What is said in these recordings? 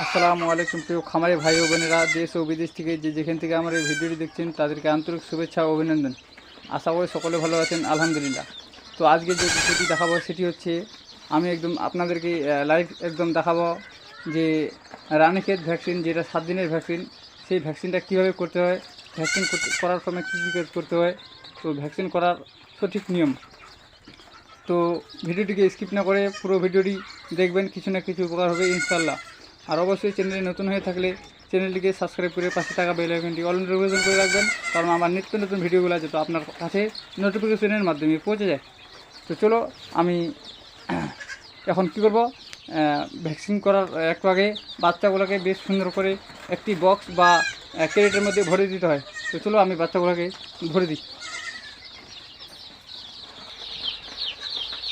আসসালামু আলাইকুম প্রিয় খামারি ভাই ও বোনেরা, দেশ ও বিদেশ থেকে যে যেখান থেকে আমার এই ভিডিওটি দেখছেন, তাদেরকে আন্তরিক শুভেচ্ছা ও অভিনন্দন। আশা করি সকলে ভালো আছেন, আলহামদুলিল্লাহ। তো আজকে যে বিষয়টি দেখাবো, সেটি হচ্ছে, আমি একদম আপনাদেরকে লাইভ একদম দেখাবো যে রানিক্ষেত ভ্যাকসিন যেটা সাত দিনের ভ্যাকসিন সেই ভ্যাকসিনটা কীভাবে করতে হয় ভ্যাকসিন করার সময় কী কী কাজ করতে হয়, তো ভ্যাকসিন করার সঠিক নিয়ম। তো ভিডিওটিকে স্কিপ না করে পুরো ভিডিওটি দেখবেন, কিছু না কিছু উপকার হবে ইনশাল্লাহ আর অবশ্যই চ্যানেলে নতুন হয়ে থাকলে চ্যানেলটিকে সাবস্ক্রাইব করে পাশে থাকা বেল আইকনটি অল নোটিফিকেশন করে রাখবেন, কারণ আমার নিত্য নতুন ভিডিওগুলো যেহেতু আপনার কাছে নোটিফিকেশনের মাধ্যমে পৌঁছে যায়। তো চলো আমি এখন কি করব? ভ্যাকসিন করার, একটু আগে বাচ্চাগুলোকে বেশ সুন্দর করে একটি বক্স বা ক্যারেটের মধ্যে ভরে দিতে হয়। তো চলো আমি বাচ্চাগুলোকে ভরে দিই।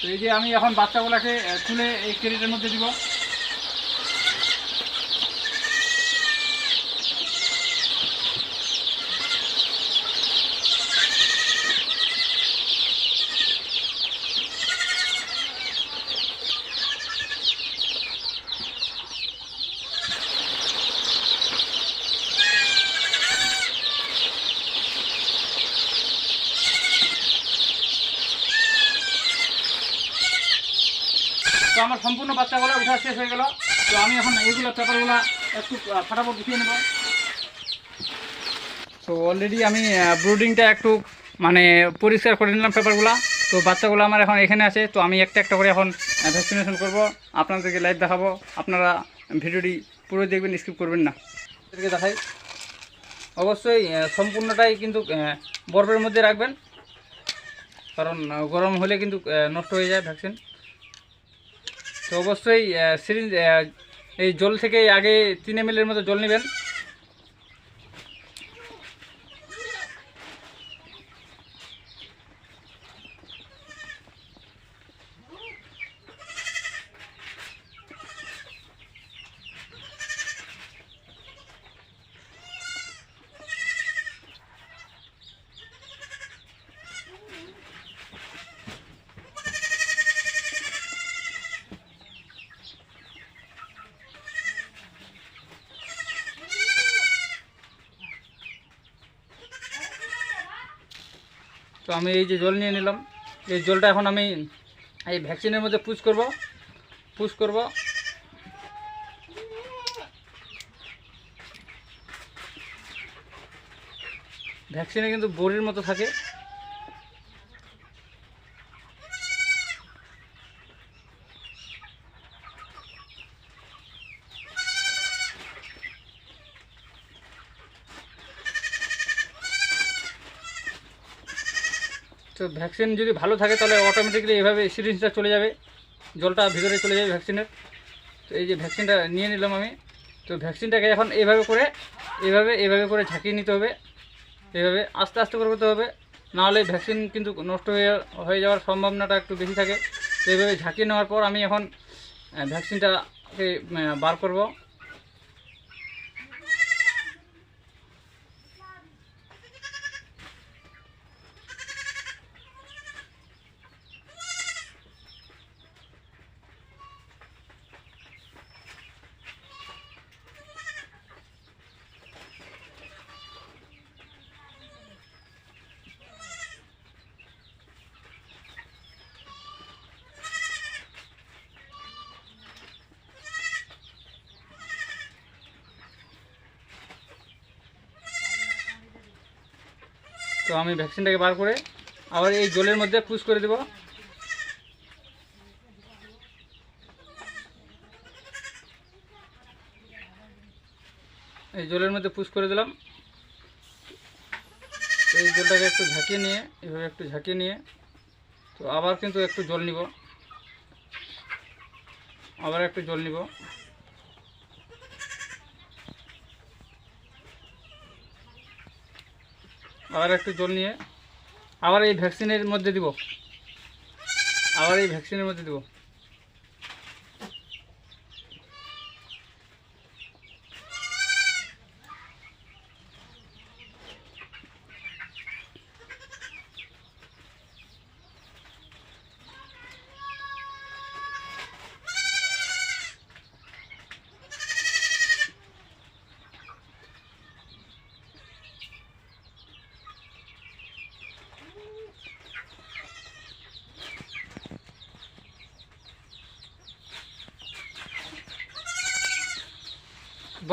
তো এই যে আমি এখন বাচ্চাগুলোকে তুলে এই ক্যারেটের মধ্যে দিব। তো আমার সম্পূর্ণ বাচ্চাগুলো উঠা শেষ হয়ে গেল। তো আমি এখন এইগুলো পেপারগুলো একটু ফাটাফট উঠিয়ে নেব। তো অলরেডি আমি ব্রুডিংটা একটু মানে পরিষ্কার করে নিলাম পেপারগুলো। তো বাচ্চাগুলো আমার এখন এখানে আছে তো আমি একটা একটা করে এখন ভ্যাকসিনেশন করব। আপনাদেরকে লাইভ দেখাবো। আপনারা ভিডিওটি পুরো দেখবেন স্কিপ করবেন না। দেখাই। অবশ্যই সম্পূর্ণটাই কিন্তু বরফের মধ্যে রাখবেন। কারণ গরম হলে কিন্তু নষ্ট হয়ে যায় ভ্যাকসিন। তো অবশ্যই সিরিঞ্জ এই জল থেকে আগে তিন এম মতো জল নেবেন। তো আমি এই যে জল নিয়ে নিলাম। এই জলটা এখন আমি এই ভ্যাকসিনের মধ্যে পুশ করব পুশ করব। ভ্যাকসিনে কিন্তু বড়ির মতো থাকে। তো ভ্যাকসিন যদি ভালো থাকে তাহলে অটোমেটিকলি এভাবে সিরিঞ্জটা চলে যাবে। জলটা ভিতরে চলে যাবে ভ্যাকসিনের। তো এই যে ভ্যাকসিনটা নিয়ে নিলাম আমি। তো ভ্যাকসিনটাকে এখন এভাবে করে এইভাবে এভাবে করে ঝাঁকিয়ে নিতে হবে। এইভাবে আস্তে আস্তে করে করতে হবে। নাহলে ভ্যাকসিন কিন্তু নষ্ট হয়ে হয়ে যাওয়ার সম্ভাবনাটা একটু বেশি থাকে। তো এইভাবে ঝাঁকিয়ে নেওয়ার পর আমি এখন ভ্যাকসিনটাকে বার করব। তো আমি ভ্যাকসিনটাকে বার করে আবার এই জলের মধ্যে পুশ করে দেব। এই জলের মধ্যে পুশ করে দিলাম। তো এই জলটাকে একটু ঝাঁকিয়ে নিয়ে, এভাবে একটু ঝাঁকিয়ে নিয়ে, তো আবার কিন্তু একটু জল নিব। আবার একটু জল নিব। আবার একটু জল নিয়ে আবার এই ভ্যাকসিনের মধ্যে দিব। আবার এই ভ্যাকসিনের মধ্যে দিব।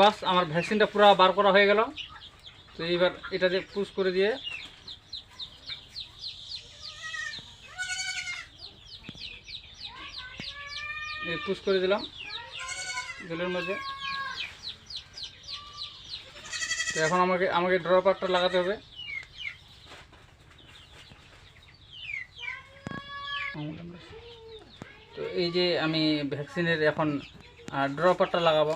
বাস, আমার ভ্যাকসিনটা পুরো বার করা হয়ে গেল। তো এইবার এটাতে পুশ করে দিয়ে পুশ করে দিলাম। জলের মধ্যে। তো এখন আমাকে আমাকে ড্রপারটা লাগাতে হবে। তো এই যে আমি ভ্যাকসিনের এখন ড্রপারটা লাগাবো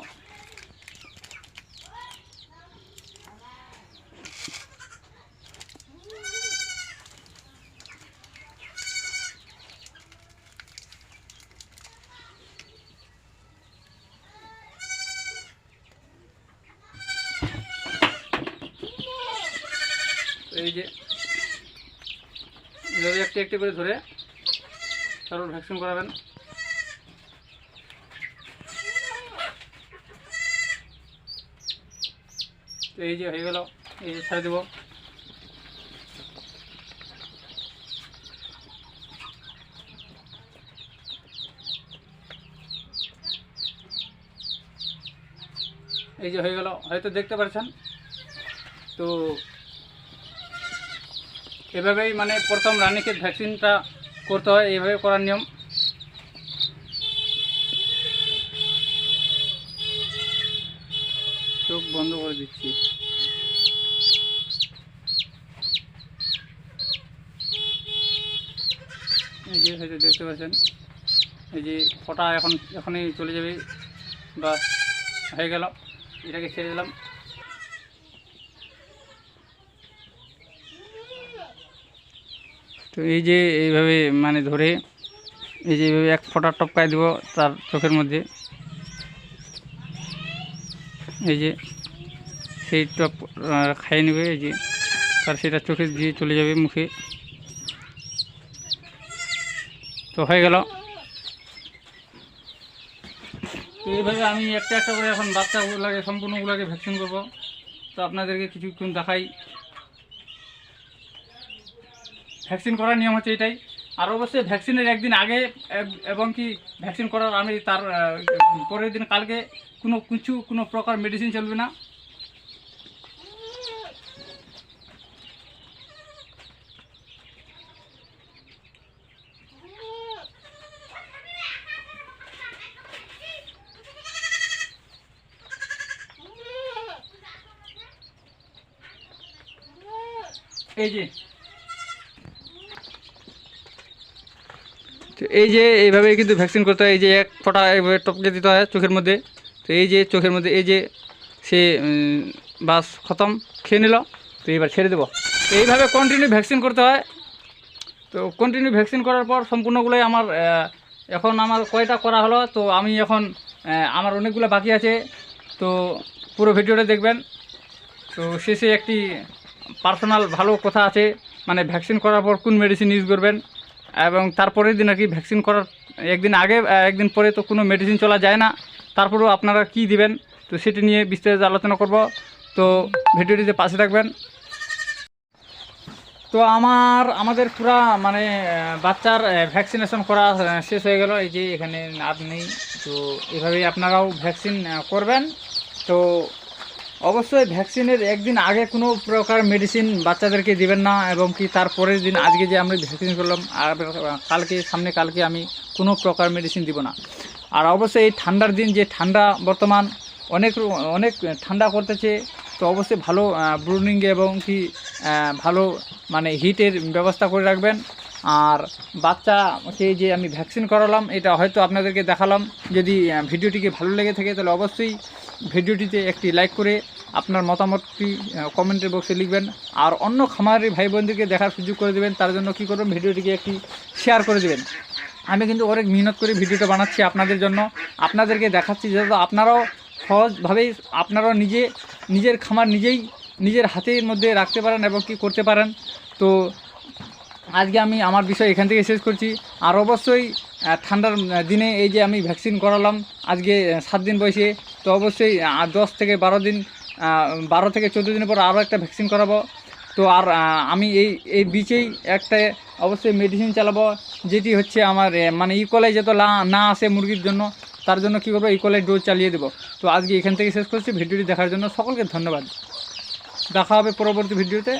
তো এই যে এভাবে একটি করে ধরে তারপর ভ্যাকসিন করাবেন। এই যে হয়ে গেল, এই যে ছেড়ে দেবো। এই যে হয়ে গেল, হয়তো দেখতে পাচ্ছেন তো এভাবেই মানে প্রথম রানীকে ভ্যাকসিনটা করতে হয়, এইভাবে করার নিয়ম। চোখ বন্ধ করে দিচ্ছি। এই যে হয়তো দেখতে পাচ্ছেন, এই যে ফটা এখন, এখনই চলে যাবে বা হয়ে গেল, এটাকে ছেড়ে দিলাম। তো এই যে এইভাবে মানে ধরে এই যে এইভাবে এক ফোঁটা টপকায় দেবো তার চোখের মধ্যে। এই যে সেই টপ খাইয়ে নেবে, এই যে তার সেটা চোখে দিয়ে চলে যাবে মুখে। তো হয়ে গেল। তো এইভাবে আমি একটা একটা করে এখন বাচ্চাগুলোকে, সম্পূর্ণগুলোকে ভ্যাকসিন করব। তো আপনাদেরকে কিছুক্ষণ দেখাই। ভ্যাকসিন করার নিয়ম হচ্ছে এটাই। আর অবশ্যই ভ্যাকসিনের একদিন আগে, এবং কি ভ্যাকসিন করার আমি তার পরের দিন কালকে কোনো কিছু, কোনো প্রকার মেডিসিন চলবে না। এই যে তো এই যে এইভাবে কিন্তু ভ্যাকসিন করতে হয়, এই যে এক ফোঁটা এইভাবে টপকে দিতে হয় চোখের মধ্যে। তো এই যে চোখের মধ্যে, এই যে সে বাস খতম, খেয়ে নিল, তো এইবার ছেড়ে দেবো। এইভাবে কন্টিনিউ ভ্যাকসিন করতে হয়। তো কন্টিনিউ ভ্যাকসিন করার পর সম্পূর্ণগুলোই আমার এখন আমার কয়টা করা হলো, তো আমি এখন আমার অনেকগুলো বাকি আছে। তো পুরো ভিডিওটা দেখবেন। তো শেষে একটি পার্সোনাল ভালো কথা আছে মানে ভ্যাকসিন করার পর কোন মেডিসিন ইউজ করবেন। এবং তারপরের দিন আর কি ভ্যাকসিন করার, একদিন আগে একদিন পরে তো কোনো মেডিসিন চলা যায় না। তারপরেও আপনারা কি দিবেন? তো সেটি নিয়ে বিস্তারিত আলোচনা করব। তো ভিডিওটিতে পাশে থাকবেন। তো আমার, আমাদের পুরা মানে বাচ্চার ভ্যাকসিনেশন করা শেষ হয়ে গেল। এই যে এখানে নাত নেই তো এভাবেই আপনারাও ভ্যাকসিন করবেন। তো অবশ্যই ভ্যাকসিনের একদিন আগে কোনো প্রকার মেডিসিন বাচ্চাদেরকে দিবেন না এবং কি তার পরের দিন আজকে যে আমরা ভ্যাকসিন করলাম কালকে, সামনে কালকে আমি কোনো প্রকার মেডিসিন দিব না। আর অবশ্যই এই ঠান্ডার দিন যে ঠান্ডা বর্তমান অনেক অনেক ঠান্ডা করতেছে, তো অবশ্যই ভালো ব্রুনিং এবং কি ভালো মানে হিটের ব্যবস্থা করে রাখবেন। আর বাচ্চাকে যে আমি ভ্যাকসিন করালাম, এটা হয়তো আপনাদেরকে দেখালাম। যদি ভিডিওটিকে ভালো লেগে থাকে, তাহলে অবশ্যই ভিডিওটিতে একটি লাইক করে আপনার মতামতটি কমেন্টের বক্সে লিখবেন। আর অন্য খামারের ভাই বোনদেরকে দেখার সুযোগ করে দেবেন। তার জন্য কী করবেন? ভিডিওটিকে একটি শেয়ার করে দেবেন। আমি কিন্তু অনেক মেহনত করে ভিডিওটা বানাচ্ছি আপনাদের জন্য। আপনাদেরকে দেখাচ্ছি যাতে আপনারাও সহজভাবেই, আপনারাও নিজে, নিজের খামার নিজেই, নিজের হাতের মধ্যে রাখতে পারেন এবং কি করতে পারেন। তো আজকে আমি আমার বিষয় এখান থেকে শেষ করছি। আর অবশ্যই ঠান্ডার দিনে এই যে আমি ভ্যাকসিন করালাম, আজকে সাত দিন বয়সে তো অবশ্যই দশ থেকে বারো দিন বারো থেকে চোদ্দ দিন পর আরও একটা ভ্যাকসিন করাবো। তো আর আমি এই এই বীচেই একটা অবশ্যই মেডিসিন চালাবো, যেটি হচ্ছে আমার মানে ইকোলাই যাতে না আসে মুরগির জন্য, তার জন্য কী করব ইকোলাই ডোজ চালিয়ে দেবো। তো আজকে এখান থেকে শেষ করছি, ভিডিওটি দেখার জন্য সকলকে ধন্যবাদ। দেখা হবে পরবর্তী ভিডিওতে।